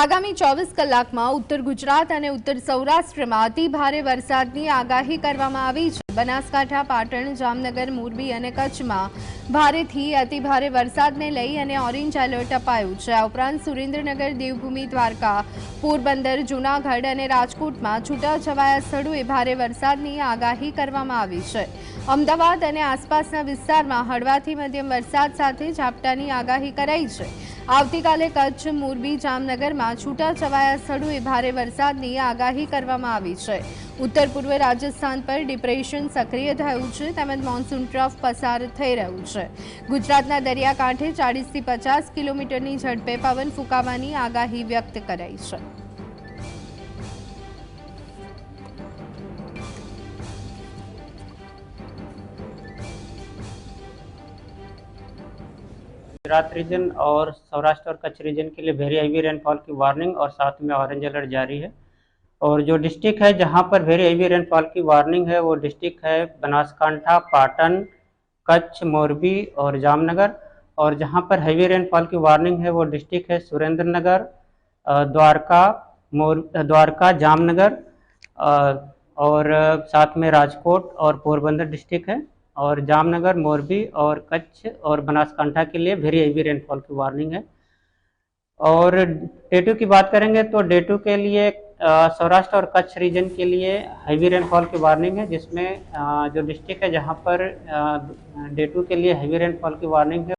આગામી ચોવીસ કલાકમાં ઉત્તર ગુજરાત અને ઉત્તર સૌરાષ્ટ્રમાં અતિ ભારે વરસાદની આગાહી કરવામાં આવી છે. બનાસકાંઠા, પાટણ, જામનગર, મોરબી અને કચ્છમાં ભારેથી અતિ ભારે વરસાદને લઈ અને ઓરેન્જ એલર્ટ અપાયું છે. આ ઉપરાંત સુરેન્દ્રનગર, દેવભૂમિ, દ્વારકા, પોરબંદર, જૂનાગઢ અને રાજકોટમાં છૂટાછવાયા સ્થળોએ ભારે વરસાદની આગાહી કરવામાં આવી છે. અમદાવાદ અને આસપાસના વિસ્તારમાં હળવાથી મધ્યમ વરસાદ સાથે ઝાપટાની આગાહી કરાઈ છે. આવતીકાલે કચ્છ, મોરબી જામનગરમાં છૂટાછવાયા સ્થળોએ ભારે વરસાદની આગાહી કરવામાં આવી છે. ઉત્તર પૂર્વ રાજસ્થાન પર ડિપ્રેશન સક્રિય થયું છે તેમજ મોન્સૂન ટ્રફ પસાર થઈ રહ્યું છે. ગુજરાતના દરિયાકાંઠે ચાળીસથી પચાસ કિલોમીટરની ઝડપે પવન ફૂંકાવાની આગાહી વ્યક્ત કરાઈ છે. गुजरात रीजन और सौराष्ट्र और कच्छ रीजन के लिए वेरी हेवी रेनफॉल की वार्निंग और साथ में ऑरेंज अलर्ट जारी है। और जो डिस्ट्रिक्ट है जहाँ पर वेरी हेवी रेनफॉल की वार्निंग है वो डिस्ट्रिक्ट है बनासकांठा, पाटन, कच्छ, मोरबी और जामनगर। और जहाँ पर हैवी रेनफॉल की वार्निंग है वो डिस्ट्रिक्ट है सुरेंद्र नगर द्वारका, मोर द्वारका, जामनगर और साथ में राजकोट और पोरबंदर डिस्ट्रिक्ट है। और जामनगर मोरबी और कच्छ और बनासकांठा के लिए वेरी हेवी रेनफॉल की वार्निंग है। और डे टू की बात करेंगे तो डे टू के लिए सौराष्ट्र और कच्छ रीजन के लिए हैवी रेनफॉल की वार्निंग है जिसमें आ, जो डिस्ट्रिक्ट है जहाँ पर डे टू के लिए हैवी रेनफॉल की वार्निंग है।